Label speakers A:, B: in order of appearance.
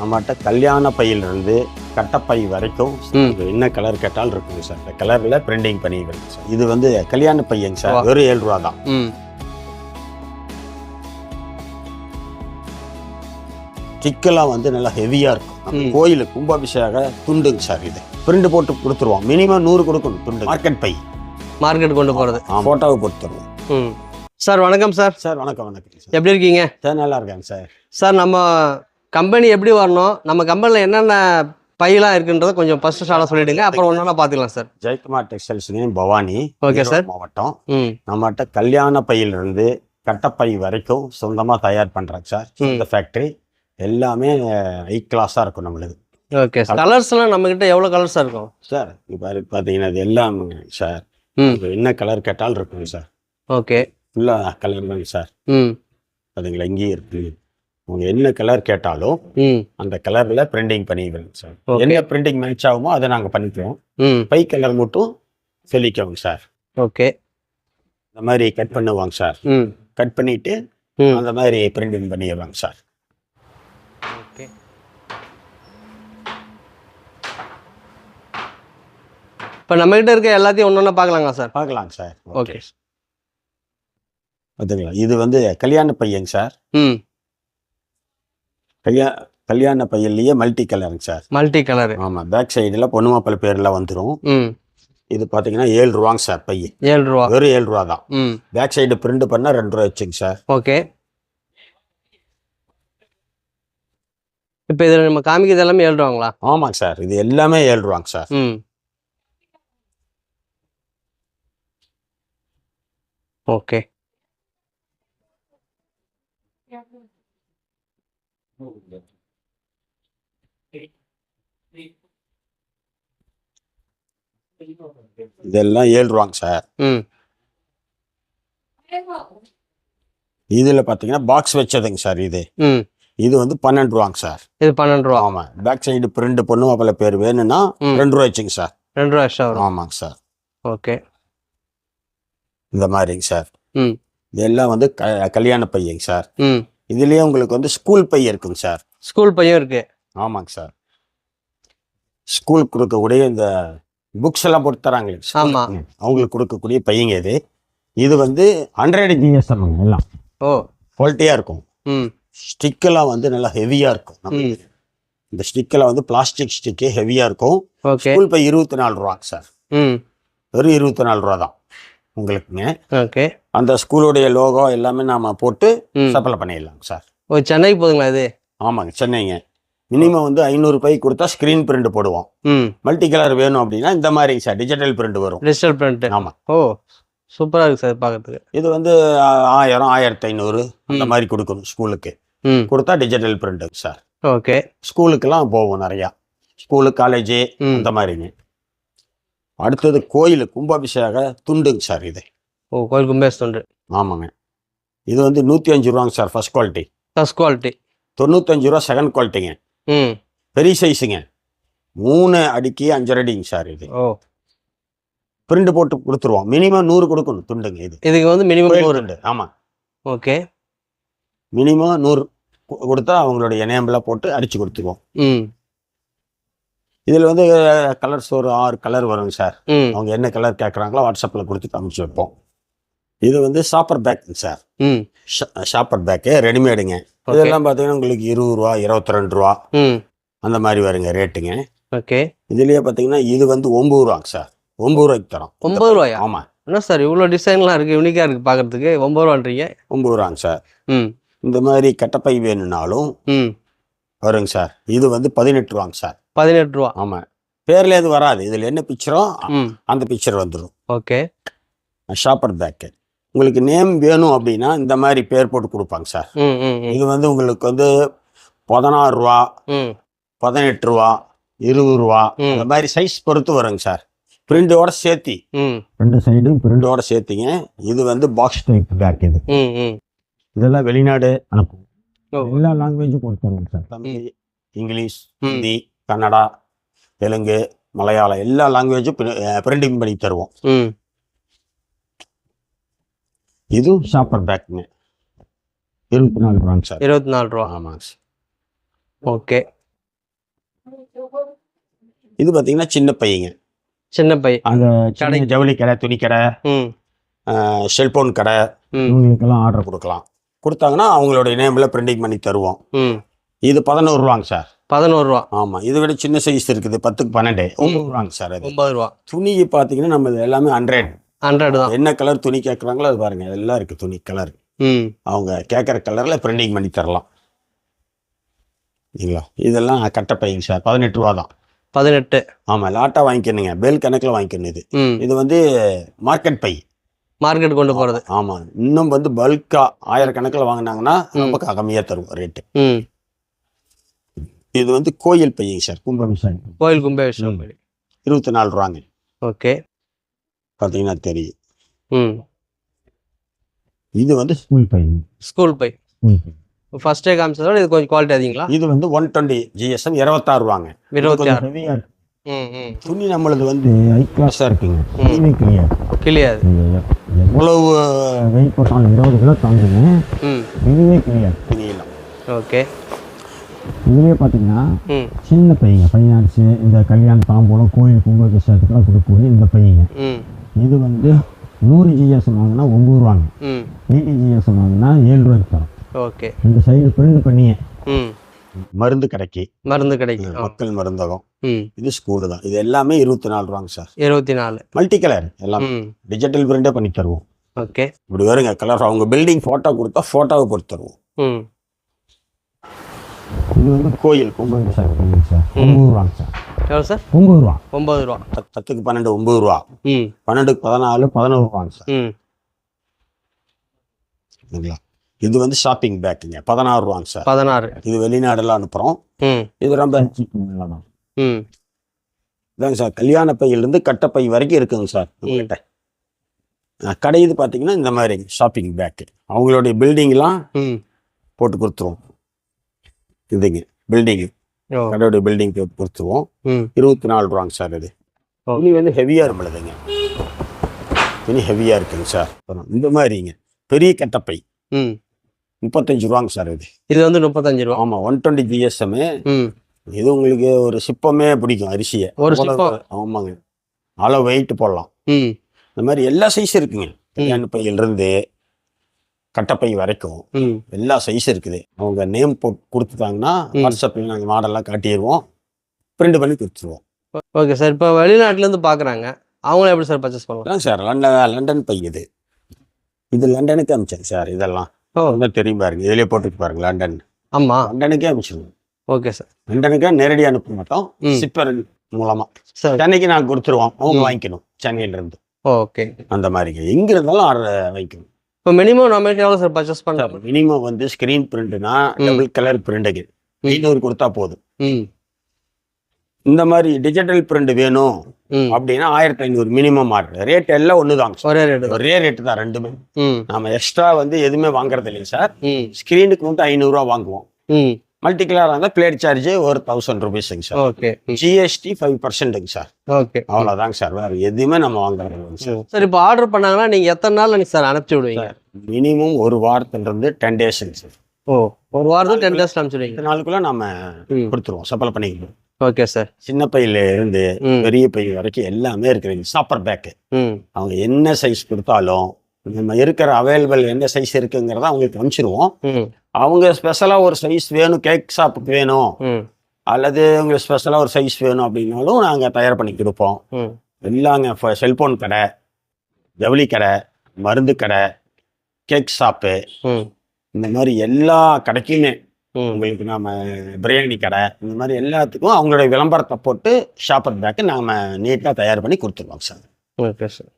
A: நம்மகிட்ட கல்யாண பையிலிருந்து கட்டப்பை வரைக்கும் என்ன கலர் கேட்டாலும் இருக்குங்க சார் இந்த கலர்ல பிரிண்டிங் பண்ணி வருது சார் இது வந்து கல்யாண பையங்க சார். வெறும் ஏழு ரூபா தான். கிக்கெல்லாம் வந்து நல்லா ஹெவியா இருக்கும். கோயில் கும்பாபிஷேக துண்டுங்க சார் இது. பிரிண்ட் போட்டு கொடுத்துருவோம். மினிமம் நூறு கொடுக்கணும் துண்டு. Market by.
B: மார்க்கெட் கொண்டு போகிறது
A: போட்டோவை போட்டு தருவோம்.
B: ம். சார் வணக்கம் சார்
A: சார் வணக்கம் வணக்கம்
B: எப்படி இருக்கீங்க?
A: சார் நல்லா இருக்காங்க சார்
B: சார் நம்ம கம்பெனி எப்படி வரணும் நம்ம கம்பெனியில் என்னென்ன பையெல்லாம் இருக்குன்றதை கொஞ்சம் ஃபர்ஸ்ட் ஷாலாக சொல்லிடுங்க. அப்புறம் ஒன்றா பார்த்துக்கலாம் சார்
A: ஜெயக்குமார் டெக்ஸ்டைல்ஸ்ங்க பவானி ஈரோடு
B: sir.
A: மாவட்டம். நம்மகிட்ட கல்யாண பையிலிருந்து கட்டப்பை வரைக்கும் சொந்தமாக தயார் பண்ணுறாங்க சார். இந்த ஃபேக்ட்ரி எல்லாமே ஹை கிளாஸாக இருக்கும் நம்மளுக்கு
B: ஓகே சார் கலர்ஸ்லாம் நம்மக்கிட்ட எவ்வளோ கலர்ஸாக இருக்கும்?
A: சார் இப்போ பார்த்தீங்கன்னா இது எல்லாம் சார் என்ன கலர் கேட்டாலும் இருக்குங்க சார்
B: ஓகே
A: ஃபுல்லாக கலர் தாங்க சார்
B: ம்.
A: அதுங்களா இங்கேயே இருக்கு. உங்க என்ன கலர் கேட்டாலும் அந்த கலர்ல பிரிண்டிங் பண்ணிடுவோங்க சார். என்ன பிரிண்டிங் மேட்ச் ஆகுமோ அதை நாங்கள் பண்ணிக்குவோம்.
B: ம்.
A: பை கலர் மட்டும் சொல்லிக்கோங்க சார்
B: ஓகே
A: இந்த மாதிரி கட் பண்ணுவாங்க சார்
B: ம்.
A: கட் பண்ணிட்டு அந்த மாதிரி பிரிண்டிங் பண்ணிடுவாங்க சார்
B: ஓகே இப்போ நம்மக்கிட்ட இருக்க எல்லாத்தையும் ஒன்று ஒன்றா பார்க்கலாங்களா சார்
A: பார்க்கலாங்க சார்
B: ஓகே
A: பார்த்துக்கலாம் இது வந்து கல்யாண பையங்க சார்
B: ம்.
A: கல்யா கல்யாண பையன்லயே மல்டி கலருங்க சார்.
B: மல்டி கலரு
A: ஆமாம் பேக் சைடில் பொண்ணு மாப்பிள்ளை பேரில் வந்துடும்
B: ம்.
A: இது பார்த்தீங்கன்னா ஏழு ரூபாங்க சார் பைய
B: ஏழு ரூபா.
A: வெறும் ஏழு ரூபா தான்.
B: ம்.
A: பேக் சைடு பிரிண்ட் பண்ணால் ரெண்டு ரூபா வச்சுங்க சார்.
B: ஓகே. இப்போ இதில் நம்ம காமிக்கிறது எல்லாமே ஏழு ரூபாங்களா?
A: ஆமாங்க சார். இது எல்லாமே ஏழு ரூபாங்க சார்.
B: ம். ஓகே.
A: இதெல்லாம் ஏழு ரூபாங்க சார்.
B: ம்.
A: இதில் பார்த்தீங்கன்னா பாக்ஸ் வச்சதுங்க சார் இது.
B: ம்.
A: இது வந்து பன்னெண்டு ரூபாங்க சார்.
B: இது பன்னெண்டு ரூபா
A: ஆமாம் பேக் சைடு பிரிண்ட் பொண்ணு மாப்பிள்ளை பேர் வேணும்னா. ரெண்டு ரூபா வச்சுங்க சார்.
B: ரெண்டு ரூபா எக்ஸ்ட்ரா வரும்.
A: ஆமாங்க சார்.
B: ஓகே.
A: இந்த மாதிரிங்க சார்.
B: ம்.
A: இதெல்லாம் வந்து க கல்யாண பையங்க சார்.
B: ம்.
A: இதுலேயே உங்களுக்கு வந்து ஸ்கூல் பை இருக்குங்க சார்
B: ஸ்கூல் பையன் இருக்கு.
A: ஆமாங்க சார் ஸ்கூலுக்கு கொடுக்கக்கூடிய இந்த புக்ஸ் எல்லாம் போட்டு தராங்களே. School
B: ஆமா.
A: க்கு, அவங்களுக்கு கொடுக்கக்கூடிய பையங்க இது. இது வந்து ஹண்ட்ரட் ஜிஎஸ்எம் எல்லாம்.
B: ஓ.
A: குவாலிட்டியாக இருக்கும்.
B: ம்.
A: ஸ்டிக்கெல்லாம் வந்து நல்லா ஹெவியாக இருக்கும். இந்த ஸ்டிக்கெல்லாம் வந்து பிளாஸ்டிக் ஸ்டிக்கு ஹெவியாக இருக்கும்.
B: ஓகே
A: ஸ்கூல் பை இருபத்தி நாலு ரூபாங்க சார்
B: ம்.
A: வெறும் இருபத்தி நாலு ரூபா தான் உங்களுக்குங்க.
B: ஓகே
A: அந்த ஸ்கூலுடைய லோகோ எல்லாமே நாம போட்டு சப்ளை பண்ணிடலாம் சார்.
B: ஓ சென்னைக்கு போதுங்களா இது?
A: ஆமாங்க சென்னைங்க. மினிமம் வந்து ஐநூறு பை கொடுத்தா ஸ்க்ரீன் பிரிண்ட் போடுவோம்.
B: ம்.
A: மல்டி கலர் வேணும் அப்படின்னா இந்த மாதிரிங்க சார் டிஜிட்டல் பிரிண்ட் வரும்.
B: டிஜிட்டல் பிரிண்ட்
A: ஆமாம்
B: ஓ சூப்பராக இருக்கு சார் பார்க்கறதுக்கு
A: இது வந்து ஆயிரம் ஆயிரத்தி ஐநூறு அந்த. மாதிரி கொடுக்கணும் ஸ்கூலுக்கு.
B: ம்.
A: கொடுத்தா டிஜிட்டல் பிரிண்ட்டுங்க சார்.
B: ஓகே.
A: ஸ்கூலுக்கெல்லாம் போகும் நிறையா. ஸ்கூலு காலேஜு
B: ம்.
A: அந்த மாதிரிங்க. அடுத்தது கோயில் கும்பாபிஷேக துண்டுங்க சார் இது.
B: ஓ கோயில் கும்பேஷ் தொண்டு.
A: ஆமாங்க. இது வந்து நூற்றி அஞ்சு ரூபாங்க sir first quality
B: first quality
A: தொண்ணூத்தஞ்சு ரூபா செகண்ட் குவாலிட்டிங்க
B: ம்.
A: பெரிய சைஸுங்க மூணு அடிக்கு அஞ்சரை அடிங்க சார் இது.
B: ஓ.
A: பிரிண்ட் போட்டு கொடுத்துருவோம். மினிமம் நூறு கொடுக்கணும் துண்டுங்க இது.
B: இதுக்கு வந்து மினிமம் நூறு.
A: ஆமாம்
B: ஓகே.
A: மினிமம் நூறு கொடுத்தா அவங்களுடைய நேம்லாம் போட்டு அடிச்சு கொடுத்துருவோம்.
B: ம்.
A: இதில் வந்து கலர்ஸ் ஒரு ஆறு கலர் வருங்க சார். அவங்க என்ன கலர் கேட்குறாங்களோ வாட்ஸ்அப்பில் கொடுத்து அனுப்பிச்சு வைப்போம். இது வந்து ஷாப்பர் பேக்குங்க சார்
B: ம்.
A: ஷாப்பர் பேக்கு ரெடிமேடுங்க இதெல்லாம் பார்த்தீங்கன்னா உங்களுக்கு இருபது ரூபா இருபத்தி ரெண்டு ரூபா.
B: ம்.
A: அந்த மாதிரி வருங்க ரேட்டுங்க
B: ஓகே.
A: இதுலயே பார்த்தீங்கன்னா இது வந்து ஒம்பது ரூபாங்க சார் ஒம்பது ரூபாய்க்கு தரோம்.
B: ஒம்பது ரூபாயா?
A: ஆமாம்
B: என்ன சார் இவ்வளோ டிசைன்லாம் இருக்குது யூனிக்காக இருக்குது பார்க்கறதுக்கு ஒம்பது ரூபான்றீங்க?
A: ஒம்பது ரூபாங்க சார்
B: ம்.
A: இந்த மாதிரி கட்டப்பை வேணும்னாலும்
B: ம்.
A: வருங்க சார் இது வந்து பதினெட்டு ரூபாங்க சார்
B: பதினெட்டு ரூபா.
A: ஆமாம் பேர்ல எது வராது. இதில் என்ன பிக்சரோ அந்த பிக்சர் வந்துடும்
B: ஓகே.
A: ஷாப்பர் பேக்கு உங்களுக்கு நேம் வேணும் அப்படின்னா இந்த மாதிரி பேர் போட்டு கொடுப்பாங்க சார். இது வந்து உங்களுக்கு வந்து பதினாறு ரூபா
B: ம்.
A: பதினெட்டு ரூபா இருபது ரூபா
B: ம்.
A: அந்த மாதிரி சைஸ் பொறுத்து வருங்க சார். பிரிண்டோட சேர்த்தி.
B: ம்.
A: ரெண்டு சைடும் பிரிண்டோட சேர்த்திங்க. இது வந்து பாக்ஸ் டைப் பேக் இது. இதெல்லாம் வெளிநாடு அனுப்பும். எல்லா லாங்குவேஜும் கொடுத்துருங்க சார். தமிழ் இங்கிலீஷ். ஹிந்தி கன்னடா தெலுங்கு மலையாளம் எல்லா லாங்குவேஜும் பிரிண்டிங் பண்ணி தருவோம்.
B: ம்.
A: இதுவும் ஷாப்பர் பேக்குங்க. இருபத்தி நாலு ரூபாங்க சார்.
B: இருபத்தி நாலு ரூபா.
A: ஆமாங்க சார்.
B: ஓகே.
A: இது பார்த்தீங்கன்னா சின்ன பையங்க.
B: சின்ன பை
A: அந்த
B: கடை.
A: ஜவுளி கடை துணி கடை செல்போன் கடை
B: ம்.
A: இவங்களுக்கெல்லாம் ஆர்டர் கொடுக்கலாம். கொடுத்தாங்கன்னா அவங்களுடைய நேமில் பிரிண்டிங் பண்ணி தருவோம்.
B: ம்.
A: இது பதினோரு ரூபாங்க சார்.
B: பதினோரு ரூபா.
A: ஆமாம் இதை விட சின்ன சைஸ் இருக்குது பத்துக்கு பன்னெண்டு. ஒம்பது ரூபாங்க சார் அது.
B: ரூபா.
A: துணி பார்த்தீங்கன்னா நம்ம இது எல்லாமே ஹண்ட்ரட்
B: ஹண்ட்ரட் தான்.
A: என்ன கலர் துணி கேட்குறாங்களோ அது பாருங்க. எல்லாம் இருக்குது துணி கலர்
B: ம்.
A: அவங்க கேட்குற கலரில் பிரிண்டிங் பண்ணி தரலாம். சரிங்களா இதெல்லாம் கட்டப்பைங்க சார் பதினெட்டு ரூபா தான்.
B: பதினெட்டு.
A: ஆமாம் லாட்டாக வாங்கிக்கணுங்க. பேல் கணக்கில் வாங்கிக்கணும் இது. வந்து மார்க்கெட் பை.
B: மார்க்கெட் கொண்டு போகிறது
A: ஆமாம் இன்னும் வந்து பல்கா ஆயிரக்கணக்கில் வாங்கினாங்கன்னா ரொம்ப கம்மியாக தருவோம் ரேட்டு
B: ம்.
A: இது வந்து கோயில் பையங்க சார் கும்பாபிஷேகம்
B: கோயில் கும்பாபிஷேகம்
A: இருபத்தி நாலு ரூபாங்க.
B: ஓகே
A: பார்த்தீங்கன்னா தெரியும்.
B: ம்.
A: இது வந்து ஸ்கூல் பையன்
B: ஸ்கூல் பை. ஃபர்ஸ்டே காமிச்சதோட இது கொஞ்சம் குவாலிட்டி அதிகங்களா?
A: இது வந்து ஒன் டுவெண்ட்டி ஜிஎஸ்எம் இருபத்தாறு ரூபாங்க
B: இருபத்தி ஆறு
A: துணி நம்மளது வந்து ஹை கிளாஸாக இருக்குங்க.
B: ம்.
A: கிளியர்
B: கிளியாது
A: எவ்வளவு
C: வெயிட் போட்டாலும் இருபது கிலோ தாங்குங்க.
B: ம்.
C: இதுவே கிளியர்
A: துணியெல்லாம்.
B: ஓகே.
C: இதுவே பார்த்தீங்கன்னா
B: ம்.
C: சின்ன பையங்க ஃபைனான்ஸு இந்த கல்யாண தாம்பூலம் கோயில் கும்பாபிஷேகத்துக்குலாம் கொடுக்கக்கூடிய இந்த பையங்க.
B: ம்.
C: இது வந்து நூறு ஜிஎஸ் வாங்கினா ஒம்பது ரூபாங்க
B: ம்.
C: எயிட்டி ஜிஎஸ் வாங்கினா ஏழு ரூபாய்க்கு தரோம்.
B: ஓகே.
C: இந்த சைடு பிரிண்ட் பண்ணியே.
B: ம்.
A: மருந்து கடைக்கு.
B: மருந்து கிடைக்கும் ஆ.
A: மக்கள் மருந்தகம்.
B: ம்.
A: இது ஸ்கூலு தான். இது எல்லாமே இருபத்தி நாலு ரூபாங்க சார்.
B: இருபத்தி நாலு.
A: மல்டி கலர் எல்லாம் டிஜிட்டல் பிரிண்டே பண்ணி தருவோம்.
B: ஓகே.
A: இப்படி வருங்க கலர் அவங்க பில்டிங் ஃபோட்டோ கொடுத்தா ஃபோட்டோவை போட்டு தருவோம்.
B: ம்.
C: இது வந்து
A: கோயில்
C: கும்பாபிஷேகம் பையங்க சார். ஒம்பது ரூபாங்க சார்.
B: எவ்வளோ சார்?
C: ஒம்பது ரூபா.
B: ஒம்பது ரூபா.
A: பத்து- பத்துக்கு பன்னெண்டு ஒம்பது ரூபா.
B: ம்.
A: பன்னெண்டுக்கு பதினாலு பதினோரு ரூபாங்க சார்.
B: ம்.
A: சரிங்களா? இது வந்து ஷாப்பிங் பேக்குங்க பதினாறு ரூபாங்க சார்.
B: பதினாறு.
A: இது வெளிநாடெல்லாம் அனுப்புகிறோம்
B: ம்.
A: இது ரொம்ப
B: ம்.
A: இதாங்க சார். கல்யாண பையிலிருந்து கட்டப்பை வரைக்கும் இருக்குங்க சார் உங்கள்கிட்ட கடை இது பார்த்தீங்கன்னா இந்த மாதிரி ஷாப்பிங் பேக்கு அவங்களுடைய பில்டிங்லாம்
B: ம்.
A: போட்டு கொடுத்துருவோம். இதுங்க. பில்டிங்கு
B: ஓ.
A: கடையோடைய பில்டிங் கொடுத்துருவோம்
B: ம்.
A: இருபத்தி நாலு ரூபாங்க சார் இது. துணி வந்து ஹெவியாக இரும்பழுதுங்க துணி ஹெவியாக இருக்குங்க சார் இந்த மாதிரிங்க. பெரிய கட்டப்பை. முப்பத்தஞ்சு ரூபாங்க சார் இது.
B: இது வந்து முப்பத்தஞ்சு ரூபா.
A: ஆமாம் ஒன் டுவெண்ட்டி ஜிஎஸ்எம்மு
B: ம்.
A: இது உங்களுக்கு ஒரு சிப்பமே பிடிக்கும் அரிசியை.
B: ஒரு?
A: ஆமாங்க. அளவு வெயிட் போடலாம். இந்த மாதிரி எல்லா சைஸ் இருக்குங்க. கல்யாண பையிலிருந்து கட்டப்பை வரைக்கும் எல்லா சைஸ் இருக்குது. அவங்க நேம் போட்டு கொடுத்துட்டாங்கன்னா. வாட்ஸ்அப்பில் நாங்கள் மாடல்லாம் காட்டிடுவோம். பிரிண்ட் பண்ணி கொடுத்துருவோம்.
B: ஓகே சார் இப்போ வெளிநாட்டுலேருந்து பார்க்குறாங்க அவங்களும் எப்படி சார் பர்ச்சேஸ் பண்ணலாம்
A: சார் லண்டன் லண்டன் பை இது. இது லண்டனுக்கு அமிச்சேங்க சார் இதெல்லாம்.
B: ஓ.
A: வந்து தெரியும் பாருங்க. இதிலே போட்டுட்டு பாருங்க லண்டன்.
B: ஆமாம்
A: லண்டனுக்கே அமிச்சிருவோம்
B: ஓகே சார்
A: லண்டனுக்கே நேரடியாக அனுப்ப மாட்டோம். சிப்பர் மூலமா.
B: சார்
A: சென்னைக்கு நாங்கள் கொடுத்துருவோம். அவங்க. வாங்கிக்கணும். சென்னையில இருந்து.
B: ஓகே
A: அந்த மாதிரிங்க எங்க இருந்தாலும் ஆர்டர் வாங்கிக்கணும்
B: இப்போ மினிமம் நம்ம எவ்வளோ சார் பர்ச்சேஸ் பண்ணலாம்
A: மினிமம் வந்து ஸ்கிரீன் பிரிண்ட்னா. டபுள் கலர் பிரிண்டுக்கு. ஐநூறு கொடுத்தா போதும். இந்த மாதிரி டிஜிட்டல் பிரிண்ட் வேணும் அப்படின்னா ஆயிரத்தி ஐநூறு மினிமம் ஆர்டர். ரேட் எல்லாம் ஒன்று
B: ஒரே ரேட்டு
A: ஒரே ரேட்டு தான் ரெண்டுமே. நாம எக்ஸ்ட்ரா வந்து எதுவுமே வாங்குறது இல்லைங்க சார் ஸ்க்ரீனுக்கு மட்டும் ஐநூறுரூவா வாங்குவோம். மல்டி கலராக இருந்தால் பிளேட் சார்ஜ் ஒரு தௌசண்ட் ருபீஸுங்க சார்
B: ஓகே
A: ஜிஎஸ்டி ஃபைவ் பர்சன்ட்டுங்க சார்
B: ஓகே
A: அவ்வளோதாங்க சார் வேறு எதுவுமே நம்ம வாங்குறது சார்
B: சார் இப்போ ஆர்டர் பண்ணாங்கன்னா நீங்கள் எத்தனை நாள் நீங்கள் சார் அனுப்பிச்சி விடுவீங்க?
A: மினிமம் ஒரு வாரத்துலேருந்து டென் டேஸுங்க சார்
B: ஓ ஒரு வாரத்துக்கு டென் டேஸ் அனுப்பிச்சிடுவீங்க
A: நாளுக்குள்ள நம்ம கொடுத்துருவோம். சப்ளை பண்ணிக்கணும்
B: ஓகே சார்
A: சின்ன பையில இருந்து பெரிய பை வரைக்கும் எல்லாமே இருக்குதுங்க. சாப்பர் பேக்கு அவங்க என்ன சைஸ் கொடுத்தாலும் நம்ம இருக்கிற அவைலபிள் என்ன சைஸ் இருக்குங்கிறத அவங்களுக்கு அனுப்பிச்சிருவோம். அவங்க ஸ்பெஷலாக ஒரு சைஸ் வேணும் கேக் ஷாப்புக்கு வேணும். அல்லது உங்களுக்கு ஸ்பெஷலாக ஒரு சைஸ் வேணும் அப்படின்னாலும் நாங்கள் தயார் பண்ணி கொடுப்போம். எல்லாங்க செல்போன் கடை ஜவுளி கடை மருந்து கடை கேக் ஷாப்பு இந்த மாதிரி எல்லா கடைக்குமே உங்களுக்கு நாம பிரியாணி கடை இந்த மாதிரி எல்லாத்துக்கும் அவங்களுடைய விளம்பரத்தை போட்டு ஷாப்பர் பேக்கு நாம நீட்டாக தயார் பண்ணி கொடுத்துருவோம் சார்.
B: Okay sir